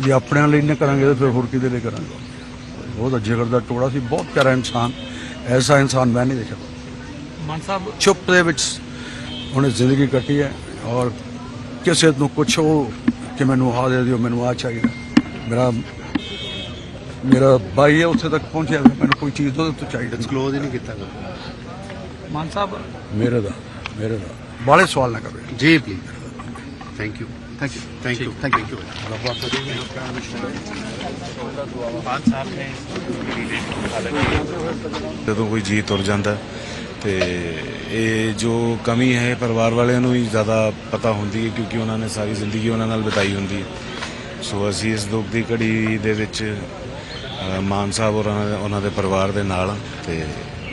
ਜੇ ਆਪਣਿਆਂ ਲਈ ਨਾ ਕਰਾਂਗੇ ਤਾਂ ਫਿਰ ਹੋਰ ਕਿਹਦੇ ਲਈ ਕਰਾਂਗੇ? ਬਹੁਤ ਜਿਗਰ ਦਾ ਟੋੜਾ ਸੀ ਬਹੁਤ ਪਿਆਰਾ ਇਨਸਾਨ। ਐਸਾ ਇਨਸਾਨ ਮੈਂ ਨਹੀਂ ਦੇਖਿਆ। ਮਾਨ ਸਾਹਿਬ ਚੁੱਪ ਦੇ ਵਿੱਚ ਉਹਨੇ ਜ਼ਿੰਦਗੀ ਕੱਟੀ ਹੈ ਔਰ ਕਿਸੇ ਨੂੰ ਕੁਛ ਉਹ ਕਿ ਮੈਨੂੰ ਆਹ ਦੇ ਦਿਓ ਮੈਨੂੰ ਆ ਚਾਹੀਦਾ। ਮੇਰਾ ਮੇਰਾ ਭਾਈ ਹੈ ਉੱਥੇ ਤੱਕ ਪਹੁੰਚਿਆ ਮੈਨੂੰ ਕੋਈ ਚੀਜ਼ ਉਹਦੇ ਤੋਂ ਚਾਹੀਦੀ ਨਹੀਂ। ਕਲੋਜ਼ ਹੀ ਨਹੀਂ ਕੀਤਾ ਮਾਨ ਸਾਹਿਬ ਮੇਰੇ ਦਾ ਮੇਰੇ ਦਾ। ਬਾਲੇ ਸਵਾਲ ਨਾ ਕਰੇ ਜੀ please thank you thank you thank you thank you ਜਦੋਂ ਕੋਈ ਜੀ ਤੁਰ ਜਾਂਦਾ ਤੇ ਇਹ ਜੋ ਕਮੀ ਹੈ ਪਰਿਵਾਰ ਵਾਲਿਆਂ ਨੂੰ ਹੀ ਜ਼ਿਆਦਾ ਪਤਾ ਹੁੰਦੀ ਹੈ ਕਿਉਂਕਿ ਉਹਨਾਂ ਨੇ ਸਾਰੀ ਜ਼ਿੰਦਗੀ ਉਹਨਾਂ ਨਾਲ ਬਿਤਾਈ ਹੁੰਦੀ ਹੈ। ਸੋ ਅਸੀਂ ਇਸ ਦੁੱਖ ਦੀ ਘੜੀ ਦੇ ਵਿੱਚ ਮਾਨ ਸਾਹਿਬ ਔਰ ਉਹਨਾਂ ਦੇ- ਪਰਿਵਾਰ ਦੇ ਨਾਲ ਹਾਂ ਤੇ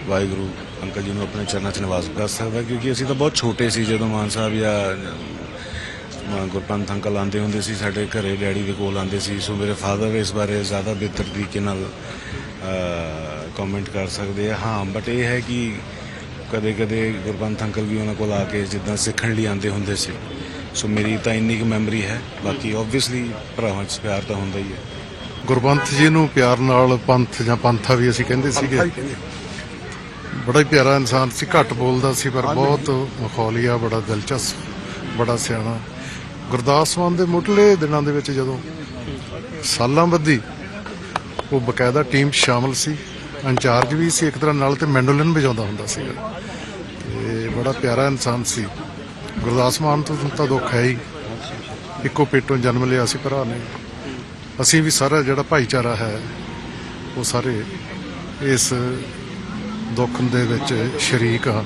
ਵਾਹਿਗੁਰੂ ਅੰਕਲ ਜੀ ਨੂੰ ਆਪਣੇ ਚਰਨਾਂ 'ਚ ਨਿਵਾਸ ਕਰ ਸਕਦਾ ਕਿਉਂਕਿ ਅਸੀਂ ਤਾਂ ਬਹੁਤ ਛੋਟੇ ਸੀ ਜਦੋਂ ਮਾਨ ਸਾਹਿਬ ਜਾਂ ਗੁਰਪੰਥ ਅੰਕਲ ਆਉਂਦੇ ਹੁੰਦੇ ਸੀ ਸਾਡੇ ਘਰੇ ਡੈਡੀ ਦੇ ਕੋਲ ਆਉਂਦੇ ਸੀ। ਸੋ ਮੇਰੇ ਫਾਦਰ ਇਸ ਬਾਰੇ ਜ਼ਿਆਦਾ ਬਿਹਤਰ ਤਰੀਕੇ ਨਾਲ ਕਮੈਂਟ ਕਰ ਸਕਦੇ ਆ। ਹਾਂ ਬਟ ਇਹ ਹੈ ਕਿ ਕਦੇ ਕਦੇ ਗੁਰਪੰਥ ਅੰਕਲ ਵੀ ਉਹਨਾਂ ਕੋਲ ਆ ਕੇ ਜਿੱਦਾਂ ਸਿੱਖਣ ਲਈ ਆਉਂਦੇ ਹੁੰਦੇ ਸੀ। ਸੋ ਮੇਰੀ ਤਾਂ ਇੰਨੀ ਕੁ ਮੈਮਰੀ ਹੈ। ਬਾਕੀ ਆਬਵੀਅਸਲੀ ਭਰਾਵਾਂ 'ਚ ਪਿਆਰ ਤਾਂ ਹੁੰਦਾ ਹੀ ਹੈ। ਗੁਰਬੰਥ ਜੀ ਨੂੰ ਪਿਆਰ ਨਾਲ ਪੰਥ ਜਾਂ ਪੰਥਾ ਵੀ ਅਸੀਂ ਕਹਿੰਦੇ ਸੀਗੇ। ਬੜਾ ਹੀ ਪਿਆਰਾ ਇਨਸਾਨ ਸੀ। ਘੱਟ ਬੋਲਦਾ ਸੀ ਪਰ ਬਹੁਤ ਮਖੌਲੀਆ ਬੜਾ ਦਿਲਚਸਪ ਬੜਾ ਸਿਆਣਾ। ਗੁਰਦਾਸ ਮਾਨ ਦੇ ਮੁੱਢਲੇ ਦਿਨਾਂ ਦੇ ਵਿੱਚ ਜਦੋਂ ਸਾਲਾਂ ਬੱਧੀ ਉਹ ਬਕਾਇਦਾ ਟੀਮ ਸ਼ਾਮਲ ਸੀ, ਇੰਚਾਰਜ ਵੀ ਸੀ ਇੱਕ ਤਰ੍ਹਾਂ ਨਾਲ ਤੇ ਮੈਂਡੋਲਿਨ ਵਜਾਉਂਦਾ ਹੁੰਦਾ ਸੀਗਾ। ਤੇ ਬੜਾ ਪਿਆਰਾ ਇਨਸਾਨ ਸੀ। ਗੁਰਦਾਸ ਮਾਨ ਤੋਂ ਤਾਂ ਦੁੱਖ ਹੈ ਹੀ। ਇੱਕੋ ਪੇਟੋਂ ਜਨਮ ਲਿਆ ਸੀ ਭਰਾ ਨੇ। ਅਸੀਂ ਵੀ ਸਾਰਾ ਜਿਹੜਾ ਭਾਈਚਾਰਾ ਹੈ, ਉਹ ਸਾਰੇ ਇਸ ਦੁੱਖ ਦੇ ਵਿੱਚ ਸ਼ਰੀਕ ਆ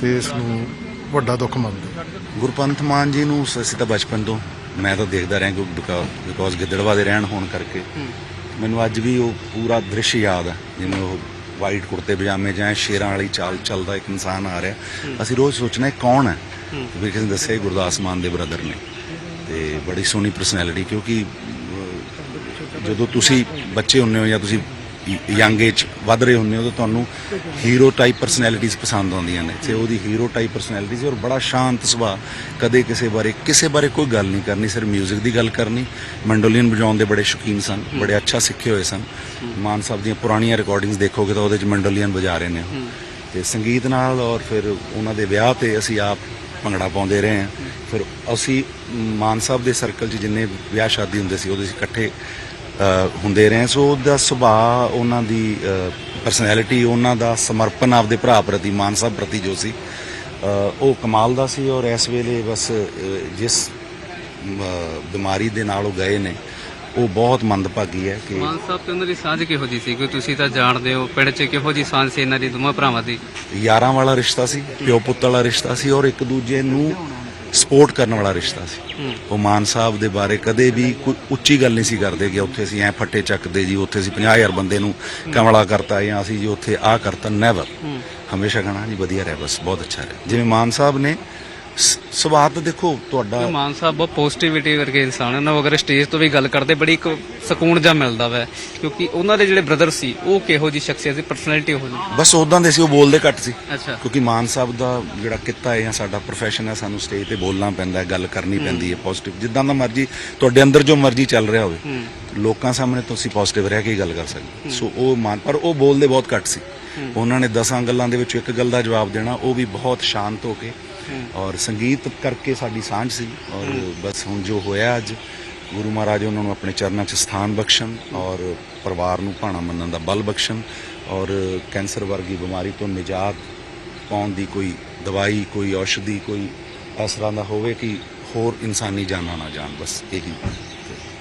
ਤੇ ਇਸ ਨੂੰ ਵੱਡਾ ਦੁੱਖ ਮੰਨਦੇ। ਗੁਰਪੰਥ ਮਾਨ ਜੀ ਨੂੰ ਸ- ਅਸੀਂ ਤਾਂ ਬਚਪਨ ਤੋਂ ਮੈਂ ਤਾਂ ਦੇਖਦਾ ਰਿਹਾ ਬਿਕੋਜ਼ ਗਿੱਦੜਵਾ ਦੇ ਰਹਿਣ ਹੋਣ ਕਰਕੇ। ਮੈਨੂੰ ਅੱਜ ਵੀ ਉਹ ਪੂਰਾ ਦ੍ਰਿਸ਼ ਯਾਦ ਹੈ ਜਿਵੇਂ ਉਹ ਵਾਈਟ ਕੁੜਤੇ ਪਜਾਮੇ ਜਾਂ ਸ਼ੇਰਾਂ ਵਾਲੀ ਚਾਲ ਚੱਲਦਾ ਇੱਕ ਇਨਸਾਨ ਆ ਰਿਹਾ। ਅਸੀਂ ਰੋਜ਼ ਸੋਚਣਾ ਇਹ ਕੌਣ ਹੈ? ਵੀ ਕਿਸੇ ਨੇ ਦੱਸਿਆ ਇਹ ਗੁਰਦਾਸ ਮਾਨ ਦੇ ਬ੍ਰਦਰ ਨੇ। ਤੇ ਬੜੀ ਸੋਹਣੀ ਪਰਸਨੈਲਿਟੀ ਕਿਉਂਕਿ ਅਹ, ਜਦੋਂ ਤੁਸੀਂ ਬੱਚੇ ਹੁੰਦੇ ਹੋ ਜਾਂ ਤੁਸੀਂ ਯੰਗ ਏਜ ਵੱਧ ਰਹੇ ਹੁੰਦੇ ਹੋ ਤਾਂ ਤੁਹਾਨੂੰ ਹੀਰੋ ਟਾਈਪ ਪਰਸਨੈਲਿਟੀਜ਼ ਪਸੰਦ ਆਉਂਦੀਆਂ ਨੇ। ਤੇ ਉਹਦੀ ਹੀਰੋ ਟਾਈਪ ਪਰਸਨੈਲਿਟੀ ਸੀ ਔਰ ਬੜਾ ਸ਼ਾਂਤ ਸੁਭਾਅ। ਕਦੇ ਕਿਸੇ ਬਾਰੇ ਕਿਸੇ ਬਾਰੇ ਕੋਈ ਗੱਲ ਨਹੀਂ ਕਰਨੀ 뮤직 ਦੀ ਗੱਲ ਕਰਨੀ। ਮੈਂਡੋਲੀਨ ਵਜਾਉਣ ਦੇ ਬੜੇ ਸ਼ੌਕੀਨ ਸਨ ਬੜੇ ਅੱਛਾ ਸਿੱਖੇ ਹੋਏ ਸਨ। ਮਾਨ ਸਾਹਿਬ ਦੀਆਂ ਪੁਰਾਣੀਆਂ ਰਿਕਾਰਡਿੰਗਸ ਦੇਖੋਗੇ ਤਾਂ ਉਹਦੇ ਚ ਮੈਂਡੋਲੀਨ ਵਜਾ ਰਹੇ ਨੇ। ਤੇ ਸੰਗੀਤ ਨਾਲ ਔਰ ਫਿਰ ਉਹਨਾਂ ਦੇ ਵਿਆਹ ਤੇ ਅਸੀਂ ਆਪ ਭੰਗੜਾ ਪਾਉਂਦੇ ਰਹੇ ਹਾਂ। ਫਿਰ ਅਸੀਂ ਮਾਨ ਸਾਹਿਬ ਦੇ ਸਰਕਲ 'ਚ ਜਿੰਨੇ ਵਿਆਹ ਸ਼ਾਦੀ ਹੁੰਦੇ ਸੀ ਉਹਦੇ ਇਕੱਠੇ ਹੁੰਦੇ ਰਹੇ ਸੋ ਉਹਦਾ ਸੁਭਾਅ ਉਹਨਾਂ ਦੀ ਪਰਸਨੈਲਿਟੀ ਉਹਨਾਂ ਦਾ ਸਮਰਪਣ ਆਪਦੇ ਭਰਾ ਪ੍ਰਤੀ ਮਾਨ ਸਾਹਿਬ ਪ੍ਰਤੀ ਜੋ ਸੀ ਉਹ ਕਮਾਲ ਦਾ ਸੀ। ਔਰ ਇਸ ਵੇਲੇ ਬਸ ਜਿਸ ਬਿਮਾਰੀ ਦੇ ਨਾਲ ਉਹ ਗਏ ਨੇ ਉਹ ਬਹੁਤ ਮੰਦਭਾਗੀ ਹੈ ਕਿ ਮਾਨ ਸਾਹਿਬ ਤੇ ਉਹਨਾਂ ਦੀ ਸਾਂਝ ਕਿਹੋ ਜੀ ਸੀ? ਕਿਉਂਕਿ ਤੁਸੀਂ ਤਾਂ ਜਾਣਦੇ ਹੋ ਪਿੰਡ 'ਚ ਕਿਹੋ ਜੀ ਸਾਂਝ ਸੀ ਇਹਨਾਂ ਦੀ ਦੋਵਾਂ ਭਰਾਵਾਂ ਦੀ? ਯਾਰਾਂ ਵਾਲਾ ਰਿਸ਼ਤਾ ਸੀ ਪਿਓ ਪੁੱਤ ਵਾਲਾ ਰਿਸ਼ਤਾ ਸੀ। ਔਰ ਇੱਕ ਦੂਜੇ ਨੂੰ ਸਪੋਰਟ ਕਰਨ ਵਾਲਾ ਰਿਸ਼ਤਾ ਸੀ। ਉਹ ਮਾਨ ਸਾਹਿਬ ਦੇ ਬਾਰੇ ਕਦੇ ਵੀ ਕੋਈ ਉੱਚੀ ਗੱਲ ਨਹੀਂ ਸੀ ਕਰਦੇ ਕਿ ਉੱਥੇ ਅਸੀਂ ਐ ਫੱਟੇ ਚੱਕਦੇ ਜੀ ਉੱਥੇ ਅਸੀਂ 50000 ਬੰਦੇ ਨੂੰ ਕਮਲਾ ਕਰਤਾ ਜਾਂ ਅਸੀਂ ਜੀ ਉੱਥੇ ਆ ਕਰਤਾ ਨੈਵਰ ਹਮੇਸ਼ਾ ਕਹਣਾ ਜੀ ਵਧੀਆ ਰਿਹਾ ਬਸ ਬਹੁਤ ਅੱਛਾ ਰਿਹਾ। ਜਿਵੇਂ ਮਾਨ ਸਾਹਿਬ ਨੇ ਸ- ਸੁਭਾਅ ਤਾਂ ਦੇਖੋ ਤੁਹਾਡਾ। ਮਾਨ ਸਾਹਿਬ ਬਹੁਤ ਪੋਜ਼ਿਟਿਵਿਟੀ ਵਰਗੇ ਇਨਸਾਨ ਹਨ ਉਹ ਅਗਰ ਸਟੇਜ ਤੋਂ ਵੀ ਗੱਲ ਕਰਦੇ ਬੜੀ ਇੱਕ ਸਕੂਨ ਜਿਹਾ ਮਿਲਦਾ ਵੈ। ਕਿਉਂਕਿ ਉਹਨਾਂ ਦੇ ਜਿਹੜੇ ਬ੍ਰਦਰ ਸੀ ਉਹ ਕਿਹੋ ਜੀ ਸ਼ਖਸੀਅਤ ਸੀ ਪਰਸਨੈਲਿਟੀ ਉਹ ਜੀ ਬਸ ਉਦਾਂ ਦੇ ਸੀ ਉਹ ਬੋਲਦੇ ਘੱਟ ਸੀ। ਅੱਛਾ। ਕਿਉਂਕਿ ਮਾਨ ਸਾਹਿਬ ਦਾ ਜਿਹੜਾ ਕਿੱਤਾ ਹੈ ਜਾਂ ਸਾਡਾ ਪ੍ਰੋਫੈਸ਼ਨ ਹੈ ਸਾਨੂੰ ਸਟੇਜ ਤੇ ਬੋਲਣਾ ਪੈਂਦਾ ਹੈ ਗੱਲ ਕਰਨੀ ਪੈਂਦੀ ਹੈ ਪੋਜ਼ਿਟਿਵ ਜਿੱਦਾਂ ਦਾ ਮਰਜ਼ੀ ਤੁਹਾਡੇ ਅੰਦਰ ਜੋ ਮਰਜ਼ੀ ਚੱਲ ਰਿਹਾ ਹੋਵੇ। ਲੋਕਾਂ ਸਾਹਮਣੇ ਤੁਸੀਂ ਪੋਜ਼ਿਟਿਵ ਰਹਿ ਕੇ ਹੀ ਗੱਲ ਕਰ ਸਕਦੇ ਸੋ ਉਹ ਮਾਨ ਪਰ ਉਹ ਬੋਲਦੇ ਬਹੁਤ ਘੱਟ ਸੀ। ਉਹਨਾਂ ਨੇ ਦਸਾਂ ਗੱਲਾਂ ਦੇ ਵਿੱਚੋਂ ਇੱਕ ਗੱਲ ਦਾ ਜਵਾਬ ਦੇਣਾ ਉਹ ਵੀ ਬਹੁਤ ਸ਼ਾਂਤ ਹੋ ਕੇ ਔਰ ਸੰਗੀਤ ਕਰਕੇ ਸਾਡੀ ਸਾਂਝ ਸੀ ਔਰ ਬਸ ਹੁਣ ਜੋ ਹੋਇਆ ਅੱਜ ਗੁਰੂ ਮਹਾਰਾਜ ਉਹਨਾਂ ਨੂੰ ਆਪਣੇ ਚਰਨਾਂ 'ਚ ਸਥਾਨ ਬਖਸ਼ਣ ਔਰ ਪਰਿਵਾਰ ਨੂੰ ਭਾਣਾ ਮੰਨਣ ਦਾ ਬਲ ਬਖਸ਼ਣ ਔਰ ਕੈਂਸਰ ਵਰਗੀ ਬਿਮਾਰੀ ਤੋਂ ਨਿਜਾਤ ਪਾਉਣ ਦੀ ਕੋਈ ਦਵਾਈ ਕੋਈ ਔਸ਼ਧੀ ਕੋਈ ਇਸ ਤਰ੍ਹਾਂ ਦਾ ਹੋਵੇ ਕਿ ਹੋਰ ਇਨਸਾਨੀ ਜਾਨਾਂ ਨਾ ਜਾਣ ਬਸ ਇਹੀ।